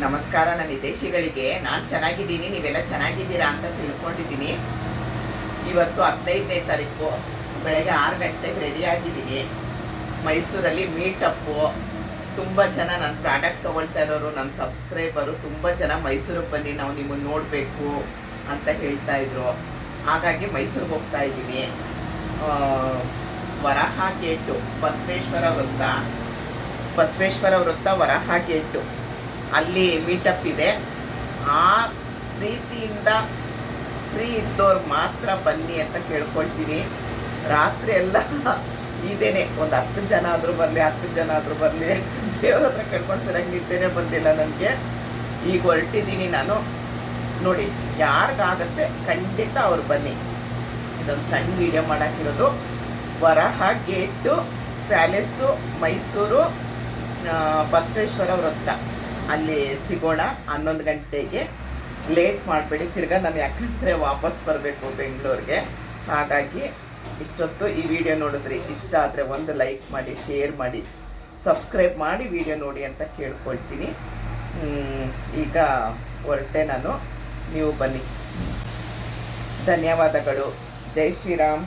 ನಮಸ್ಕಾರ, ನನ್ನ ವಿದೇಶಿಗಳಿಗೆ ನಾನು ಚೆನ್ನಾಗಿದ್ದೀನಿ, ನೀವೆಲ್ಲ ಚೆನ್ನಾಗಿದ್ದೀರಾ ಅಂತ ತಿಳ್ಕೊಂಡಿದ್ದೀನಿ. ಇವತ್ತು ಹದಿನೈದನೇ ತಾರೀಕು, ಬೆಳಗ್ಗೆ ಆರು ಗಂಟೆಗೆ ರೆಡಿ ಆಗಿದ್ದೀನಿ. ಮೈಸೂರಲ್ಲಿ ಮೀಟಪ್ಪು ತುಂಬ ಜನ ನನ್ನ ಪ್ರಾಡಕ್ಟ್ ತೊಗೊಳ್ತಾ ಇರೋರು ನನ್ನ ಸಬ್ಸ್ಕ್ರೈಬರು ತುಂಬ ಜನ ಮೈಸೂರಿಗೆ ಬನ್ನಿ, ನಾವು ನಿಮ್ಮನ್ನು ನೋಡಬೇಕು ಅಂತ ಹೇಳ್ತಾ ಇದ್ರು. ಹಾಗಾಗಿ ಮೈಸೂರಿಗೆ ಹೋಗ್ತಾ ಇದ್ದೀನಿ. ವರಹ ಗೇಟು ಬಸವೇಶ್ವರ ವೃತ್ತ. ಬಸವೇಶ್ವರ ವೃತ್ತ ವರಹ ಗೇಟು ಅಲ್ಲಿ ಮೀಟಪ್ ಇದೆ. ಆ ರೀತಿಯಿಂದ ಫ್ರೀ ಇದ್ದವ್ರು ಮಾತ್ರ ಬನ್ನಿ ಅಂತ ಕೇಳ್ಕೊಳ್ತೀನಿ. ರಾತ್ರಿ ಎಲ್ಲ ಇದೇನೆ, ಒಂದು ಹತ್ತು ಜನ ಆದರೂ ಬರಲಿ, ಹತ್ತು ಜನ ಆದರೂ ಬರಲಿ ಅಂತ ದೇವ್ರ ಹತ್ರ ಕೇಳ್ಕೊಂಡು ಸರಿಯಾಗಿ ನಿದ್ದೆನೇ ಬಂದಿಲ್ಲ ನನಗೆ. ಈಗ ಹೊರಟಿದ್ದೀನಿ ನಾನು. ನೋಡಿ, ಯಾರಿಗಾಗತ್ತೆ ಖಂಡಿತ ಅವ್ರು ಬನ್ನಿ. ಇದೊಂದು ಸಣ್ಣ ವಿಡಿಯೋ ಮಾಡೋಕ್ಕಿರೋದು. ವರಹ ಗೇಟು, ಪ್ಯಾಲೇಸು, ಮೈಸೂರು ಬಸವೇಶ್ವರ ವೃತ್ತ. ಅಲ್ಲಿ ಸಿಗೋಣ ಹನ್ನೊಂದು ಗಂಟೆಗೆ. ಲೇಟ್ ಮಾಡಬೇಡಿ, ತಿರ್ಗಾ ನಾನು ಯಾಕಂದರೆ ವಾಪಸ್ ಬರಬೇಕು ಬೆಂಗಳೂರಿಗೆ. ಹಾಗಾಗಿ ಇಷ್ಟೊತ್ತು ಈ ವಿಡಿಯೋ ನೋಡಿದ್ರಿ. ಇಷ್ಟ ಆದರೆ ಒಂದು ಲೈಕ್ ಮಾಡಿ ಶೇರ್ ಮಾಡಿ ಸಬ್ಸ್ಕ್ರೈಬ್ ಮಾಡಿ ವಿಡಿಯೋ ನೋಡಿ ಅಂತ ಕೇಳ್ಕೊಳ್ತೀನಿ. ಈಗ ಹೊರಟೆ ನಾನು. ನೀವು ಬನ್ನಿ. ಧನ್ಯವಾದಗಳು. ಜೈ ಶ್ರೀರಾಮ್.